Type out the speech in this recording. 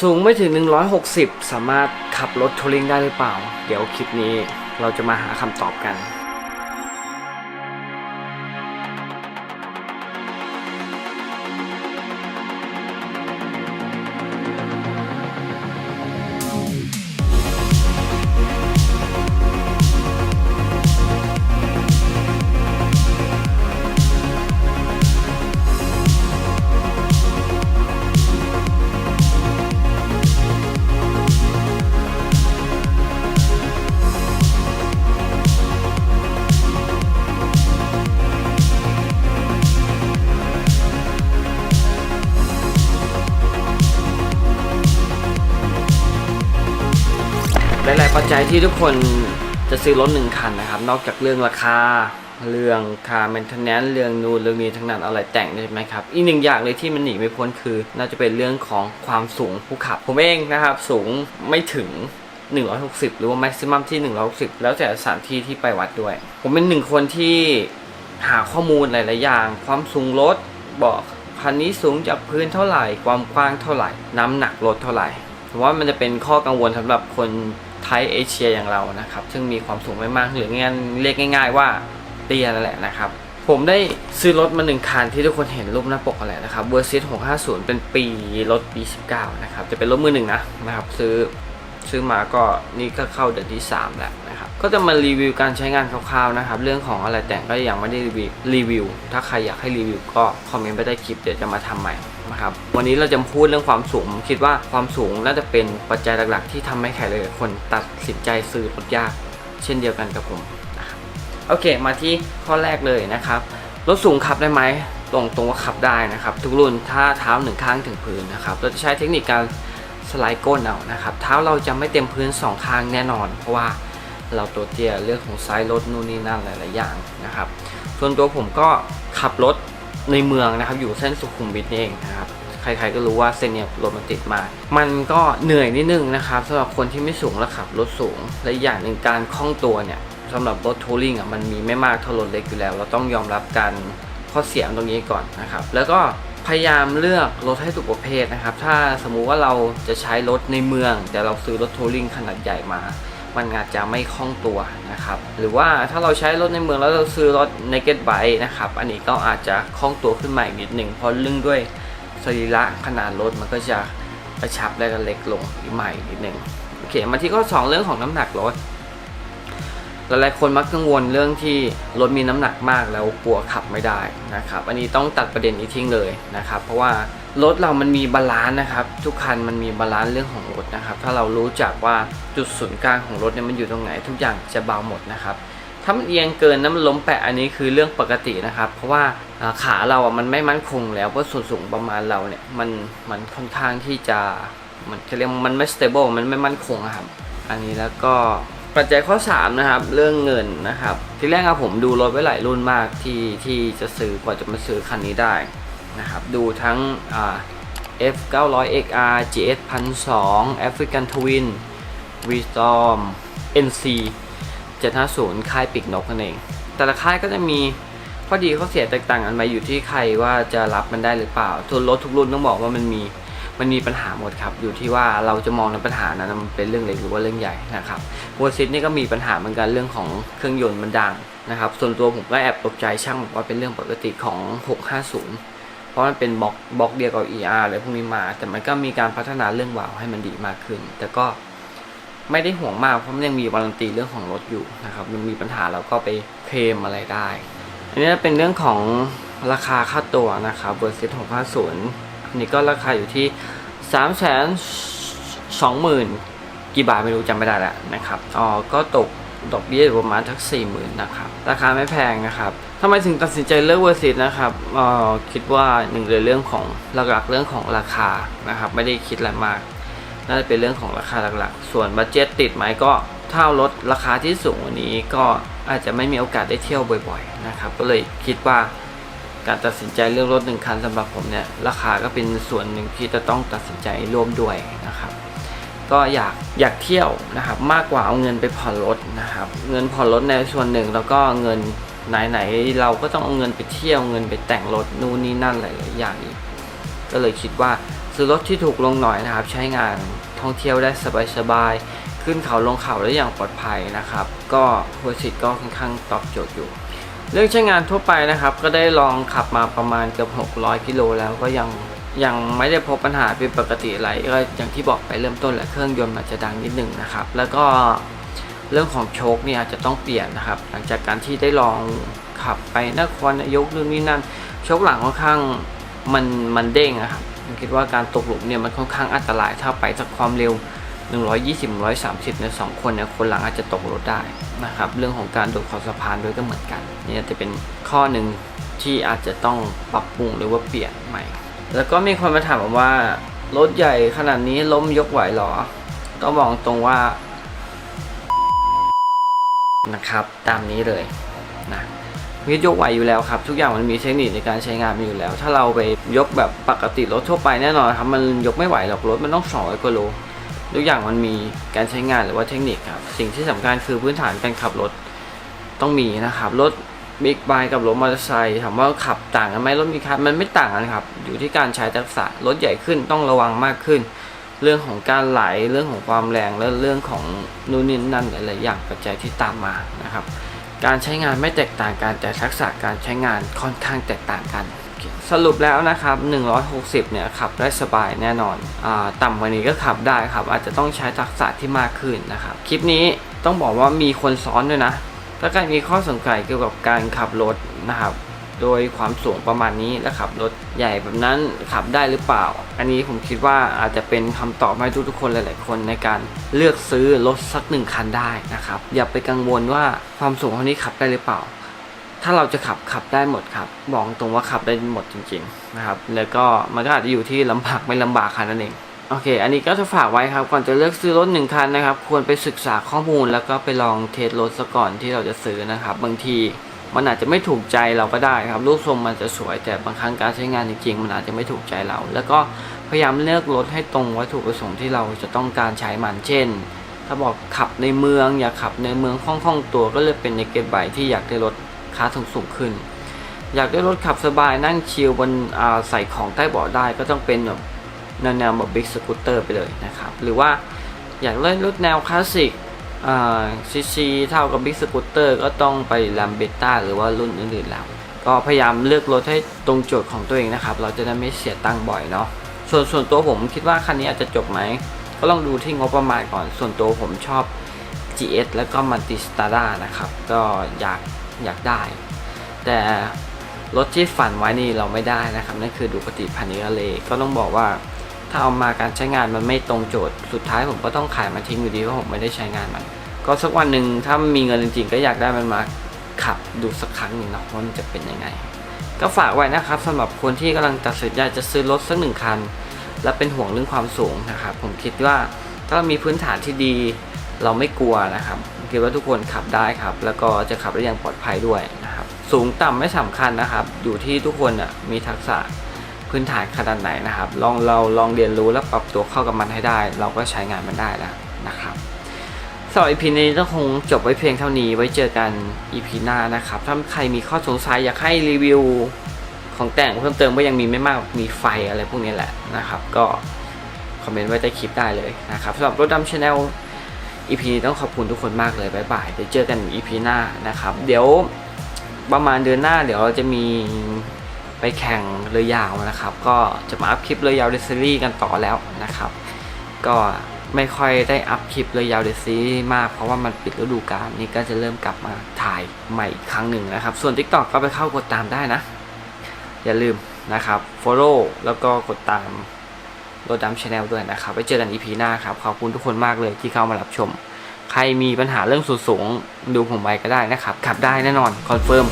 สูงไม่ถึง 160 สามารถขับรถทัวริงได้หรือเปล่า เดี๋ยวคลิปนี้เราจะมาหาคำตอบกัน หลายๆปัจที่ทุกคนจะซื้อรถหนึ่งคันนะครับ นอกจากเรื่องราคาเรื่องค่า maintenance เรื่องนูนเรื่องนี้ทั้งนั้นอะไรแต่งใช่ไหมครับ อีกหนึ่งอย่างเลยที่มันหนีไม่พ้นคือ น่าจะเป็นเรื่องของความสูงผู้ขับ ผมเองนะครับ สูงไม่ถึง 160 หรือว่า maximum ที่ 160 แล้วแต่สถานที่ที่ไปวัดด้วย ผมเป็นหนึ่งคนที่หาข้อมูลหลาย ๆ อย่าง ความสูงรถบอกคันนี้สูงจากพื้นเท่าไหร่ ความกว้างเท่าไหร่ น้ำหนักรถเท่าไหร่ผมว่ามันจะเป็นข้อกังวลสำหรับคนไทยเอเชียอย่างเรานะครับ ซึ่งมีความสูงไม่มากหรืองั้นเรียกง่าย ๆ ว่าเตี้ยนั่นแหละนะครับ ผมได้ซื้อรถมาหนึ่งคันที่ทุกคนเห็นรูปหน้าปกกันแหละนะครับเวอร์ซิต650 เป็นปีรถปี 19 นะครับ จะเป็นรถมือหนึ่งนะนะครับซื้อซื้อมาก็นี่ก็เข้าเดือนที่ 3 แล้วนะครับ ก็จะมารีวิวการใช้งานคร่าวๆนะครับ เรื่องของอะไรแต่งก็ยังไม่ได้รีวิวรีวิวถ้าใครอยากให้รีวิวก็คอมเมนต์ไปได้คลิปเดี๋ยวจะมาทำใหม่ นะครับวันนี้เราจะพูดเรื่องความสูงผมคิดว่าความสูงน่าจะเป็นปัจจัยหลักๆ ที่ทำให้ใครหลายๆคนตัดสินใจซื้อรถยาก เช่นเดียวกันกับผมนะครับโอเค มาที่ข้อแรกเลยนะครับรถสูงขับได้ไหมตรงตรงว่าขับได้นะครับ ทุกรุ่นถ้าเท้าหนึ่งข้างถึงพื้นนะครับ เราจะใช้เทคนิคการสไลด์ก้นเอานะครับเท้าเราจะไม่เต็มพื้นสองข้างแน่นอน เพราะว่าเราตัวเตี้ยเรื่องของไซส์รถนู่นนี่นั่นหลาย ๆ อย่างนะครับ ส่วนตัวผมก็ขับรถ ในเมืองนะครับ อยู่เส้นสุขุมวิทนี่เองนะครับใครๆก็รู้ว่าเส้นเนี้ยรถมันติดมา มันก็เหนื่อยนิดนึงนะครับสำหรับคนที่ไม่สูงและขับรถสูง และอย่างหนึ่งการคล่องตัวเนี่ยสำหรับรถทัวริงอะมันมีไม่มากเท่ารถเล็กอยู่แล้ว เราต้องยอมรับการข้อเสียตรงนี้ก่อนนะครับ แล้วก็พยายามเลือกรถให้ถูกประเภทนะครับ ถ้าสมมุติว่าเราจะใช้รถในเมือง แต่เราซื้อรถทัวริงขนาดใหญ่มา มันอาจจะไม่คล่องตัวนะครับหรือว่าถ้าเราใช้รถในเมืองแล้วเราซื้อรถ naked bike นะครับอันนี้ก็อาจจะคล่องตัวขึ้นมาอีกนิดหนึ่งเพราะเรื่องด้วยสรีระขนาดรถมันก็จะกระชับและเล็กลงอีกใหม่นิดหนึ่งโอเคมาที่ข้อสองเรื่องของน้ำหนักรถหลายๆคนมักกังวลเรื่องที่รถมีน้ำหนักมากแล้วกลัวขับไม่ได้นะครับ อันนี้ต้องตัดประเด็นนี้ทิ้งเลยนะครับ เพราะว่า รถเรามันมีบาลานซ์นะครับ ทุกคันมันมีบาลานซ์เรื่องของรถนะครับ ถ้าเรารู้จักว่าจุดศูนย์กลางของรถเนี่ยมันอยู่ตรงไหนทุกอย่างจะเบาหมดนะครับถ้ามันเอียงเกินน้ำล้มแปะอันนี้คือเรื่องปกตินะครับ เพราะว่าขาเราอะมันไม่มั่นคงแล้วเพราะส่วนสูงประมาณเราเนี่ยมันมันค่อนข้างที่จะมันจะเรียกมันไม่ stable มันไม่มั่นคงครับ อันนี้แล้วก็ปัจจัยข้อ 3 นะครับ เรื่องเงินนะครับ ที่แรกอะผมดูรถไว้หลายรุ่นมากที่ที่จะซื้อกว่าจะมาซื้อคันนี้ได้ นะครับ ดูทั้งอ่า F 9 0 0 XR GS 1,200 African Twin V-Storm NC 750 ค่ายปีกนกนั่นเอง แต่ละค่ายก็จะมีข้อดีข้อเสียแตกต่างกันไปอยู่ที่ใครว่าจะรับมันได้หรือเปล่าส่วนรถทุกรุ่นต้องบอกว่ามันมีมันมีปัญหาหมดครับ อยู่ที่ว่าเราจะมองในปัญหานั้นมันเป็นเรื่องเล็กหรือว่าเรื่องใหญ่นะครับวอร์ซิตนี่ก็มีปัญหาเหมือนกันเรื่องของเครื่องยนต์มันดังนะครับ ส่วนตัวผมก็แอบตกใจช่างบอกว่าเป็นเรื่องปกติของ 650 ราะมันเป็นบล็อกบล็อกเดียวกับ ER อะไรพวกนี้มา แต่มันก็มีการพัฒนาเรื่องวาล์วให้มันดีมากขึ้น แต่ก็ไม่ได้ห่วงมากเพราะมันยังมีวารันตีเรื่องของรถอยู่นะครับมันมีปัญหาเราก็ไปเคลมอะไรได้ อันนี้เป็นเรื่องของราคาค่าตัวนะครับเบอร์เซิต650อันนี้ก็ราคาอยู่ที่3 2 0 0 0 0กี่บาทไม่รู้จำไม่ได้แล้วนะครับอ๋อก็ตก ดอกเบี้ยประมาณทัก4 0,000นะครับ ราคาไม่แพงนะครับทำไมถึงตัดสินใจเลือกเวอร์ซิตนะครับออคิดว่าหนึ่งเลยเรื่องของหลักๆเรื่องของราคานะครับ ไม่ได้คิดอะไรมากน่าจะเป็นเรื่องของราคาหลักๆ ส่วนบัตเจ็ตติดไหมก็ถ้ารถราคาที่สูงกว่านี้ก็อาจจะไม่มีโอกาสได้เที่ยวบ่อยๆนะครับ ก็เลยคิดว่าการตัดสินใจเลือกรถหนึ่งคันสำหรับผมเนี่ยราคาก็เป็นส่วนหนึ่งที่จะต้องตัดสินใจร่วมด้วยน ก็อยากอยากเที่ยวนะครับมากกว่าเอาเงินไปผ่อนรถนะครับเงินผ่อนรถในส่วนหนึ่งแล้วก็เงินไหนๆเราก็ต้องเอาเงินไปเที่ยวเงินไปแต่งรถนู่นนี่นั่นหลายๆอย่างอีกก็เลยคิดว่าซื้อรถที่ถูกลงหน่อยนะครับ ใช้งานท่องเที่ยวได้สบายๆขึ้นเขาลงเขาได้อย่างปลอดภัยนะครับ ก็โฮสิตก็ค่อนข้างตอบโจทย์อยู่ เรื่องใช้งานทั่วไปนะครับ ก็ได้ลองขับมาประมาณเกือบ600กิโลแล้วก็ยัง ยังไม่ได้พบปัญหาเป็นปกติอะไรก็อย่างที่บอกไปเริ่มต้นแหละเครื่องยนต์มันจะดังนิดหนึ่งนะครับ แล้วก็เรื่องของโชคเนี่ยอาจจะต้องเปลี่ยนนะครับ หลังจากการที่ได้ลองขับไปนครนายกนู่นนี่นั่นโชคหลังค่อนข้างมันมันเด้งนะครับผมคิดว่าการตกหลุมเนี่ยมันค่อนข้างอันตรายถ้าไปจากความเร็ว 120 130ในสองคนเนี่ยคนหลังอาจจะตกรถได้นะครับ เรื่องของการโดดขอบสะพานด้วยก็เหมือนกัน นี่จะเป็นข้อหนึ่งที่อาจจะต้องปรับปรุงหรือว่าเปลี่ยนใหม่ แล้วก็มีคนมาถามผมว่ารถใหญ่ขนาดนี้ล้มยกไหวหรอต้องบอกตรงว่านะครับ ตามนี้เลยนะมิยกไหวอยู่แล้วครับ ทุกอย่างมันมีเทคนิคในการใช้งานมีอยู่แล้ว ถ้าเราไปยกแบบปกติรถทั่วไปแน่นอนครับมันยกไม่ไหวหรอกรถมันต้อง200กิโลทุกอย่างมันมีการใช้งานหรือว่าเทคนิคครับ สิ่งที่สำคัญคือพื้นฐานการขับรถต้องมีนะครับรถ บิ๊กไบค์กับรถมอเตอร์ไซค์ถามว่าขับต่างกันไหมรถมีคันมันไม่ต่างกันครับ อยู่ที่การใช้ทักษะรถใหญ่ขึ้นต้องระวังมากขึ้น เรื่องของการไหลเรื่องของความแรงและเรื่องของนู่นนี่นั่นหลายๆอย่างปัจจัยที่ตามมานะครับ การใช้งานไม่แตกต่างกันแต่ทักษะการใช้งานค่อนข้างแตกต่างกัน สรุปแล้วนะครับ 160 เนี่ยขับได้สบายแน่นอนอต่ำกว่านี้ก็ขับได้ครับ อาจจะต้องใช้ทักษะที่มากขึ้นนะครับ คลิปนี้ต้องบอกว่ามีคนซ้อนด้วยนะ ถ้าใครมีข้อสงสัยเกี่ยวกับการขับรถนะครับ โดยความสูงประมาณนี้และขับรถใหญ่แบบนั้นขับได้หรือเปล่า อันนี้ผมคิดว่าอาจจะเป็นคำตอบให้ทุกๆคนหลาย ๆ คนในการเลือกซื้อรถสักหนึ่งคันได้นะครับ อย่าไปกังวลว่าความสูงเท่านี้ขับได้หรือเปล่า ถ้าเราจะขับขับได้หมดครับ บอกตรงว่าขับได้หมดจริง ๆ นะครับ แล้วก็มันก็อาจจะอยู่ที่ลำบากไม่ลำบากค่นั้นเอง โอเค อันนี้ก็จะฝากไว้ครับ ก่อนจะเลือกซื้อรถหนึ่งคันนะครับ ควรไปศึกษาข้อมูลแล้วก็ไปลองเทสรถซะก่อนที่เราจะซื้อนะครับ บางทีมันอาจจะไม่ถูกใจเราก็ได้ครับ รูปทรงมันจะสวยแต่บางครั้งการใช้งานจริงๆ มันอาจจะไม่ถูกใจเรา แล้วก็พยายามเลือกรถให้ตรงวัตถุประสงค์ที่เราจะต้องการใช้มันเช่น ถ้าบอกขับในเมือง อยากขับในเมืองคล่องๆตัวก็เลือกเป็นในเกตไบที่อยากได้รถค่าสูงๆขึ้น อยากได้รถขับสบายนั่งชิลบนใส่ของใต้เบาะได้ก็ต้องเป็นแบบ แนวๆแบบบิ๊กสกูตเตอร์ไปเลยนะครับ หรือว่าอยากเล่นรถแนวคลาสสิกซีซีเท่ากับบิ๊กสกูตเตอร์ก็ต้องไปแลมเบต้าหรือว่ารุ่นอื่นๆแล้ว ก็พยายามเลือกรถให้ตรงโจทย์ของตัวเองนะครับ เราจะได้ไม่เสียตังค์บ่อยเนาะส่วนส่วนตัวผมคิดว่าคันนี้อาจจะจบไหม ก็ลองดูที่งบประมาณก่อนส่วนตัวผมชอบ GS แล้วก็มันติสตาร์ดานะครับ ก็อยากอยากได้ แต่รถที่ฝันไว้นี่เราไม่ได้นะครับนั่นคือดูปติพันนิกาเลก็ต้องบอกว่า ถ้าเอามาการใช้งานมันไม่ตรงโจทย์ สุดท้ายผมก็ต้องขายมาทิ้งอยู่ดีเพราะผมไม่ได้ใช้งานมัน ก็สักวันหนึ่งถ้ามีเงินจริงๆก็อยากได้มันมาขับดูสักครั้งหนึ่งเนาะว่ามันจะเป็นยังไง ก็ฝากไว้นะครับสำหรับคนที่กำลังตัดสินใจจะซื้อรถสักหนึ่งคัน และเป็นห่วงเรื่องความสูงนะครับผมคิดว่าถ้าเรามีพื้นฐานที่ดี เราไม่กลัวนะครับคิดว่าทุกคนขับได้ครับ แล้วก็จะขับได้อย่างปลอดภัยด้วยนะครับสูงต่ำไม่สำคัญนะครับ อยู่ที่ทุกคนอะมีทักษะ พื้นฐานขนาดไหนนะครับ ลองเราลองเรียนรู้และปรับตัวเข้ากับมันให้ได้ เราก็ใช้งานมันได้แล้วนะครับสำหรับ EP นี้ก็คงจบไว้เพียงเท่านี้ไว้เจอกัน EP หน้านะครับ ถ้าใครมีข้อสงสัยอยากให้รีวิวของแต่งเพิ่มเติมก็ยังมีไม่มากมีไฟอะไรพวกนี้แหละนะครับ ก็คอมเมนต์ไว้ใต้คลิปได้เลยนะครับสำหรับรถดำชาแนล EP นี้ต้องขอบคุณทุกคนมากเลยบ๊ายบายเดี๋ยวเจอกัน EP หน้านะครับ เดี๋ยวประมาณเดือนหน้าเดี๋ยวเราจะมี แข่งเรือยาวนะครับ ก็จะมาอัพคลิปเรือยาวเดซีรีส์กันต่อแล้วนะครับ ก็ไม่ค่อยได้อัพคลิปเรือยาวเดซีรีส์มากเพราะว่ามันปิดฤดูกาลนี่ก็จะเริ่มกลับมาถ่ายใหม่อีกครั้งหนึ่งนะครับ ส่วน TikTok ก็ไปเข้ากดตามได้นะ อย่าลืมนะครับ follow แล้วก็กดตามโรดดัมชาแนลด้วยนะครับไว้เจอกัน EP หน้าครับ ขอบคุณทุกคนมากเลยที่เข้ามารับชม ใครมีปัญหาเรื่องสูงสูงดูผมไว้ก็ได้นะครับขับได้แน่นอนคอนเฟิร์ม